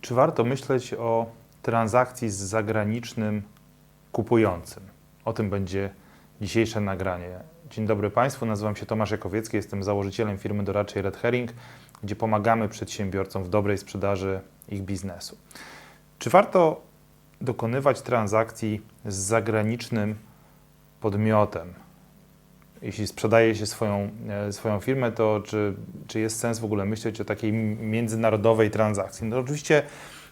Czy warto myśleć o transakcji z zagranicznym kupującym? O tym będzie dzisiejsze nagranie. Dzień dobry Państwu, nazywam się Tomasz Jakowiecki, jestem założycielem firmy doradczej Red Herring, gdzie pomagamy przedsiębiorcom w dobrej sprzedaży ich biznesu. Czy warto dokonywać transakcji z zagranicznym podmiotem? Jeśli sprzedaje się swoją, e, swoją firmę, to czy, czy jest sens w ogóle myśleć o takiej międzynarodowej transakcji? No oczywiście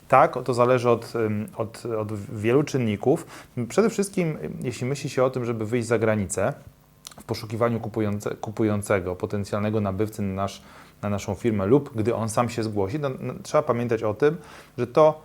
tak, to zależy od, od, od wielu czynników. Przede wszystkim, jeśli myśli się o tym, żeby wyjść za granicę w poszukiwaniu kupujące, kupującego, potencjalnego nabywcy na, nasz, na naszą firmę lub gdy on sam się zgłosi, no, no, trzeba pamiętać o tym, że to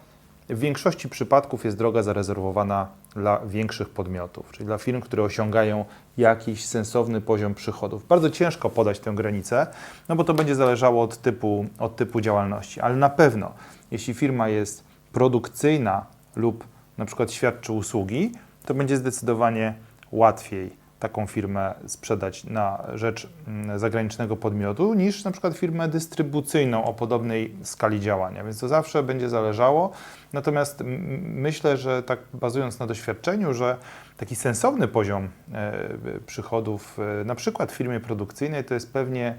w większości przypadków jest droga zarezerwowana dla większych podmiotów, czyli dla firm, które osiągają jakiś sensowny poziom przychodów. Bardzo ciężko podać tę granicę, no bo to będzie zależało od typu, od typu działalności, ale na pewno, jeśli firma jest produkcyjna lub na przykład świadczy usługi, to będzie zdecydowanie łatwiej taką firmę sprzedać na rzecz mm, zagranicznego podmiotu niż na przykład firmę dystrybucyjną o podobnej skali działania. Więc to zawsze będzie zależało. Natomiast myślę, że tak bazując na doświadczeniu, że taki sensowny poziom e, przychodów, e, na przykład w firmie produkcyjnej, to jest pewnie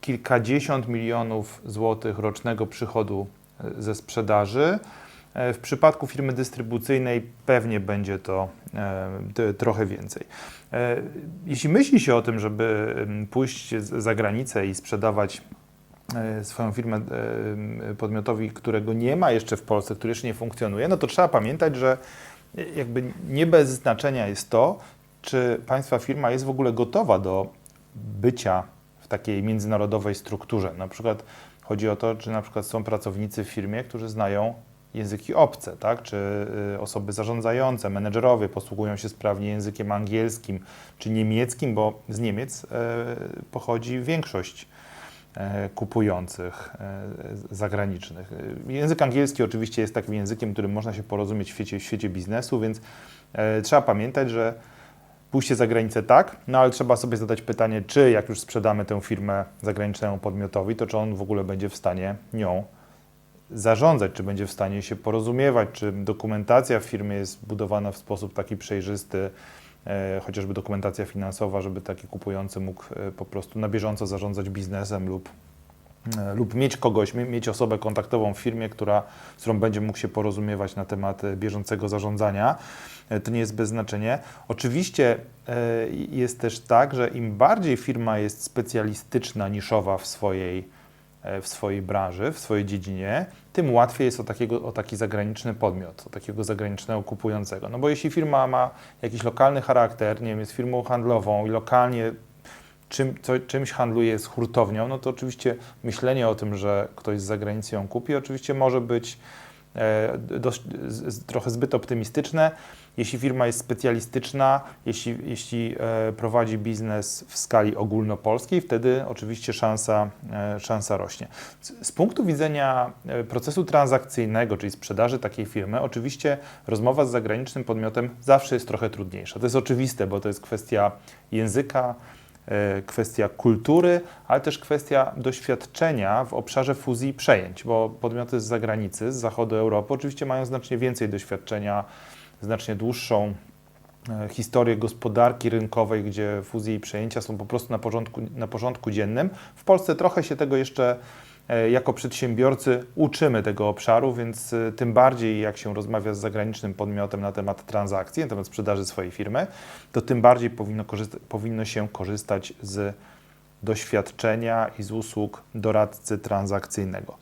kilkadziesiąt milionów złotych rocznego przychodu e, ze sprzedaży. E, w przypadku firmy dystrybucyjnej pewnie będzie to e, trochę więcej. E, jeśli myśli się o tym, żeby pójść za granicę i sprzedawać swoją firmę podmiotowi, którego nie ma jeszcze w Polsce, który jeszcze nie funkcjonuje, no to trzeba pamiętać, że jakby nie bez znaczenia jest to, czy Państwa firma jest w ogóle gotowa do bycia w takiej międzynarodowej strukturze. Na przykład chodzi o to, czy na przykład są pracownicy w firmie, którzy znają języki obce, tak? czy y, osoby zarządzające, menedżerowie posługują się sprawnie językiem angielskim czy niemieckim, bo z Niemiec e, pochodzi większość e, kupujących e, zagranicznych. Język angielski oczywiście jest takim językiem, którym można się porozumieć w świecie, w świecie biznesu, więc trzeba pamiętać, że pójście za granicę tak, no ale trzeba sobie zadać pytanie, czy jak już sprzedamy tę firmę zagranicznemu podmiotowi, to czy on w ogóle będzie w stanie nią zarządzać, czy będzie w stanie się porozumiewać, czy dokumentacja w firmie jest budowana w sposób taki przejrzysty, e, chociażby dokumentacja finansowa, żeby taki kupujący mógł e, po prostu na bieżąco zarządzać biznesem lub, e, lub mieć kogoś, mieć osobę kontaktową w firmie, która, z którą będzie mógł się porozumiewać na temat bieżącego zarządzania. To nie jest bez znaczenia. Oczywiście jest też tak, że im bardziej firma jest specjalistyczna, niszowa w swojej w swojej branży, w swojej dziedzinie, tym łatwiej jest o, takiego, o taki zagraniczny podmiot, o takiego zagranicznego kupującego. No bo jeśli firma ma jakiś lokalny charakter, nie wiem, jest firmą handlową i lokalnie czym, co, czymś handluje z hurtownią, no to oczywiście myślenie o tym, że ktoś z zagranicy ją kupi, oczywiście może być e, dość, z, trochę zbyt optymistyczne jeśli firma jest specjalistyczna, jeśli, jeśli e, prowadzi biznes w skali ogólnopolskiej, wtedy oczywiście szansa, e, szansa rośnie. Z, z punktu widzenia e, procesu transakcyjnego, czyli sprzedaży takiej firmy, oczywiście rozmowa z zagranicznym podmiotem zawsze jest trochę trudniejsza. To jest oczywiste, bo to jest kwestia języka, kwestia kultury, ale też kwestia doświadczenia w obszarze fuzji i przejęć, bo podmioty z zagranicy, z zachodu Europy oczywiście mają znacznie więcej doświadczenia znacznie dłuższą e, historię gospodarki rynkowej, gdzie fuzje i przejęcia są po prostu na porządku, na porządku dziennym. W Polsce trochę się tego jeszcze e, jako przedsiębiorcy uczymy tego obszaru, więc e, tym bardziej jak się rozmawia z zagranicznym podmiotem na temat transakcji, na temat sprzedaży swojej firmy, to tym bardziej powinno, powinno się korzystać z doświadczenia i z usług doradcy transakcyjnego.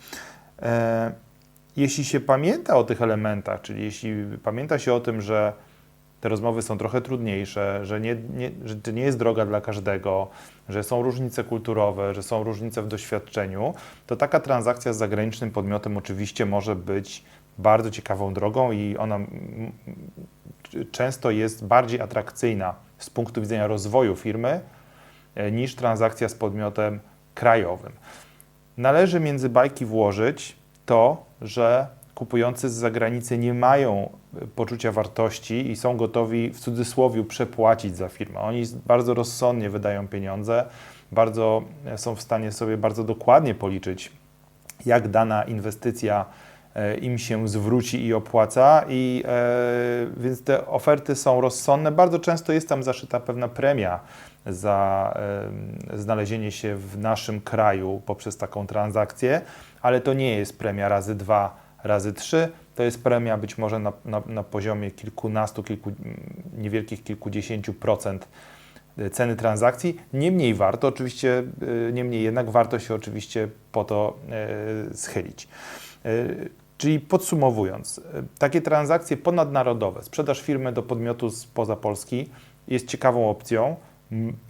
Jeśli się pamięta o tych elementach, czyli jeśli pamięta się o tym, że te rozmowy są trochę trudniejsze, że, nie, nie, że to nie jest droga dla każdego, że są różnice kulturowe, że są różnice w doświadczeniu, to taka transakcja z zagranicznym podmiotem oczywiście może być bardzo ciekawą drogą i ona często jest bardziej atrakcyjna z punktu widzenia rozwoju firmy e, niż transakcja z podmiotem krajowym. Należy między bajki włożyć to, że kupujący z zagranicy nie mają e, poczucia wartości i są gotowi w cudzysłowie przepłacić za firmę. Oni bardzo rozsądnie wydają pieniądze, bardzo e, są w stanie sobie bardzo dokładnie policzyć, jak dana inwestycja e, im się zwróci i opłaca. I e, więc te oferty są rozsądne. Bardzo często jest tam zaszyta pewna premia za e, znalezienie się w naszym kraju poprzez taką transakcję, ale to nie jest premia razy dwa, razy trzy. To jest premia być może na, na, na poziomie kilkunastu, kilku, niewielkich kilkudziesięciu procent ceny transakcji. Niemniej warto, oczywiście, y, niemniej jednak warto się oczywiście po to y, schylić. Y, Czyli podsumowując, y, takie transakcje ponadnarodowe, sprzedaż firmy do podmiotu spoza Polski jest ciekawą opcją.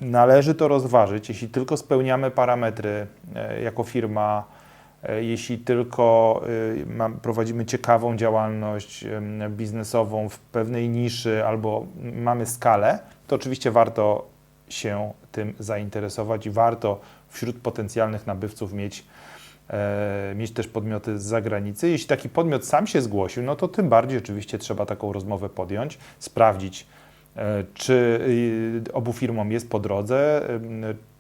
Należy to rozważyć, jeśli tylko spełniamy parametry y, jako firma, y, jeśli tylko y, prowadzimy ciekawą działalność biznesową w pewnej niszy albo mamy skalę, to oczywiście warto się tym zainteresować i warto wśród potencjalnych nabywców mieć, e, mieć też podmioty z zagranicy. Jeśli taki podmiot sam się zgłosił, no to tym bardziej oczywiście trzeba taką rozmowę podjąć, sprawdzić, e, czy y, obu firmom jest po drodze,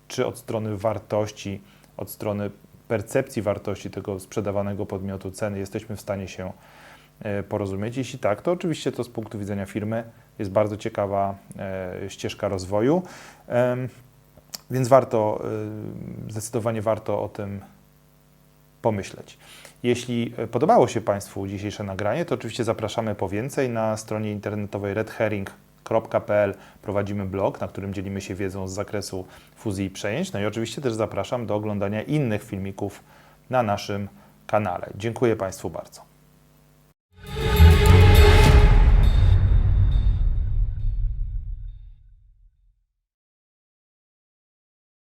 czy od strony wartości, od strony percepcji wartości tego sprzedawanego podmiotu ceny jesteśmy w stanie się e, porozumieć. Jeśli tak, to oczywiście to z punktu widzenia firmy jest bardzo ciekawa e, ścieżka rozwoju, więc warto, y, zdecydowanie warto o tym pomyśleć. Jeśli e, podobało się Państwu dzisiejsze nagranie, to oczywiście zapraszamy po więcej. Na stronie internetowej redherring.pl prowadzimy blog, na którym dzielimy się wiedzą z zakresu fuzji i przejęć. No i oczywiście też zapraszam do oglądania innych filmików na naszym kanale. Dziękuję Państwu bardzo.